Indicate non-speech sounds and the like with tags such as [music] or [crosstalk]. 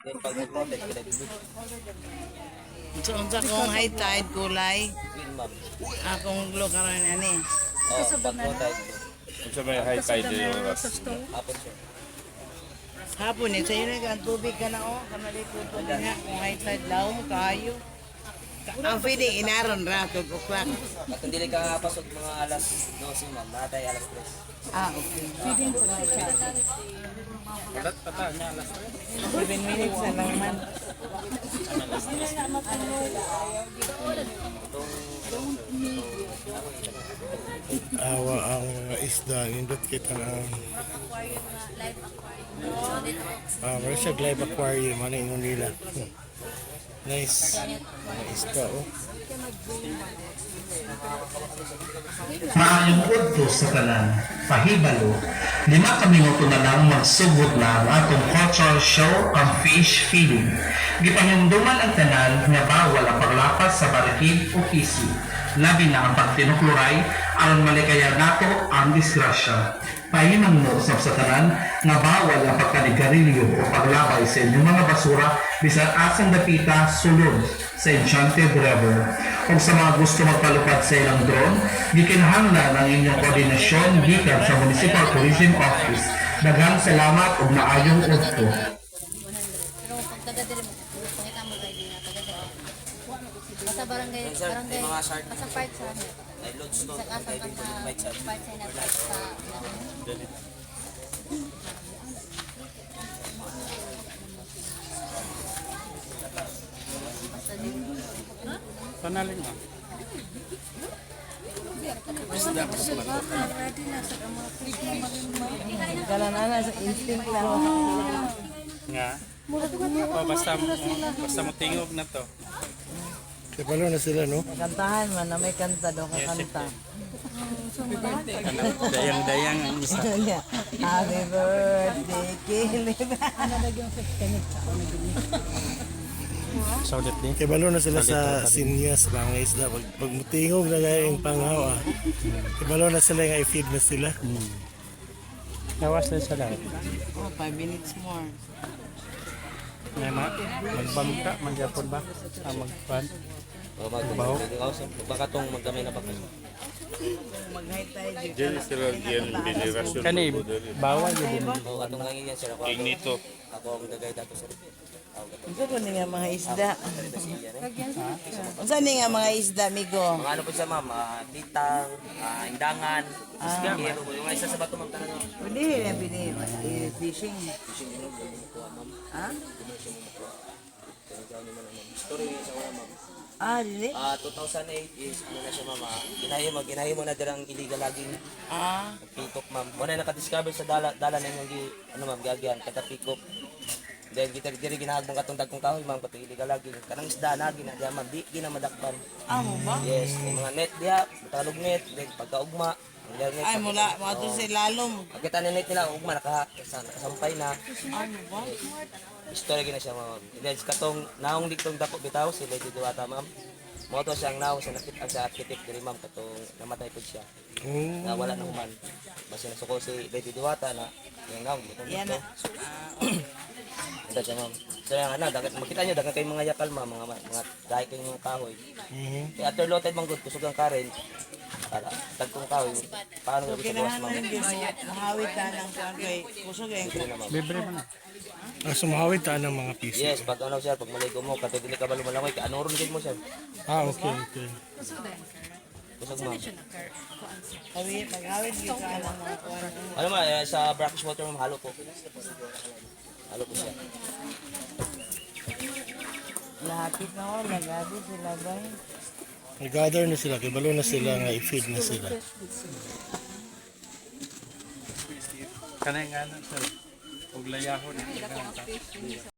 Then pag nag-protect. So, unsa kung high tide kulay, Green ma'am. akong lo karon ani. Oh, pag Kung sa may high tide yung oras. hapon siya. Hapon eh, sa'yo na ang tubig ka na oh, kamalikod din nga, kung high tide laom, kayo. Ang feeding inaron ra, 12 o'clock. At hindi ka pasok mga alas 12 ma'am, natay alas 3. Ah, okay. Patat pata niya alas 7 minutes na lang man. awa ang mga isda nindot kita na ah uh, siya live aquarium ano yung nila Nice mga isda oh Maayong udto sa tanan, pahibalo, lima ka minuto na lang magsugod na ang atong cultural show ang fish feeding. Gipangunduman ang tanan nga bawal ang paglapas sa barikid o piso. Labi na ang pagtinukluray aron malikaya nato ang disgrasya. Pahiman mo sa tanan nga bawal ang pagkanigarilyo o paglabay sa inyong mga basura bisan asang dapita sulod sa Enchanted River. Kung sa mga gusto magpalupad sa ilang drone, gikinahanglan ang inyong koordinasyon gikan sa Municipal Tourism Office. Daghang salamat ug maayong udto. Pero pag taga dire mo, pangita mo kayo na taga dire. Basta barangay, Sir, barangay, mga shark. basta part sa ano. Ay, load stone, Sa kasang diving po yung white sa sand. part sa inatras sa Panaling mo. Kala na na sa instinct lang. Nga. Oh, basta, basta mo tingog na to. Kaya pala na sila no Kantahan man na may kanta daw kakanta. Dayang-dayang ang isa. [laughs] Happy birthday, Kilip. Saulit din. kaya pala na sila sa sinyas mga isda pag, pag mutingog na gaya yung panghaw ah kaya pala na sila nga i-feed na sila Nawas na sa lahat. Oh, 5 minutes more. Nga ma, magbangka, magyapon ba? Ah, magpan. O, mag-baho. Baka tong magdamay na tide. Diyan sila diyan generasyon. Kani, bawal yun din. O, atong langin yan, sir. Ako, Ignito. ako ang gagay dato, sir. Unsa ni nga mga isda? Unsa ni nga mga isda, migo? Mga ano po siya, ma'am, ah, titang, ah, indangan, iskero, yung isa sa bato, ma'am, talaga. Pwede pwede. Eh, Fishing. Ha? Story niya sa una, ma'am. Ah, dili? Ah, 2008 is, ano na siya, ma'am, ah, ginahin mo, ginahin mo na dirang illegal laging Ah, pikok, ma'am. Muna nakadiscover sa dala, dala na yung, gi- ano, ma'am, gagyan, kata pikok. Then, gitar diri ginahag mong katong dagkong kahoy, ma'am, kato illegal laging. Kanang isda na, gina, diya, ma'am, di, gina madakpan. amo ba? Yes, may mga net diya, talog net, then pagkaugma, ang net, Ay, mula, mga to sa lalom. Pagkita na net nila, ugma, naka, sa- nakasampay na. Ano ba? Istorya gina siya, ma'am. Then, katong naong digtong dako bitaw, si Lady Duwata, ma'am. Mo to siyang naong sa nakit sa architect diri ma'am katong namatay pud siya. oh Na wala na human. Basta nasuko si Lady Duwata na yung naong gitong Yan dito. na. [clears throat] Ito siya, ma'am. So yan ana, dagat makita niyo dagat kay mga yakal ma'am, mga mga dahil kay mga kahoy. Mhm. Kaya after low tide manggod kusog ang karen. Tagkong kahoy. Paano So, mo sa ma'am? na rin mahawit ka ng kuwan kay kusog eh. Libre mo na. ah, sumawit ta ng mga piso Yes, pag ano siya, pag maligo mo, katong dili ka ba lumalangoy, ka ano ron din mo siya. ah okay okay Kusog ma'am. Hawit, maghawit ka ng mga kuwan. Ano ma, eh, sa brackish water ma'am, halo po. Halo po siya. Lahapit na ako, lagabi sila ba? Nag-gather na sila kaya balo na sila nga i-feed na sila Kanay nga na sir. Ug layahon.